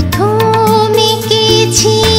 প্রথমে গেছি।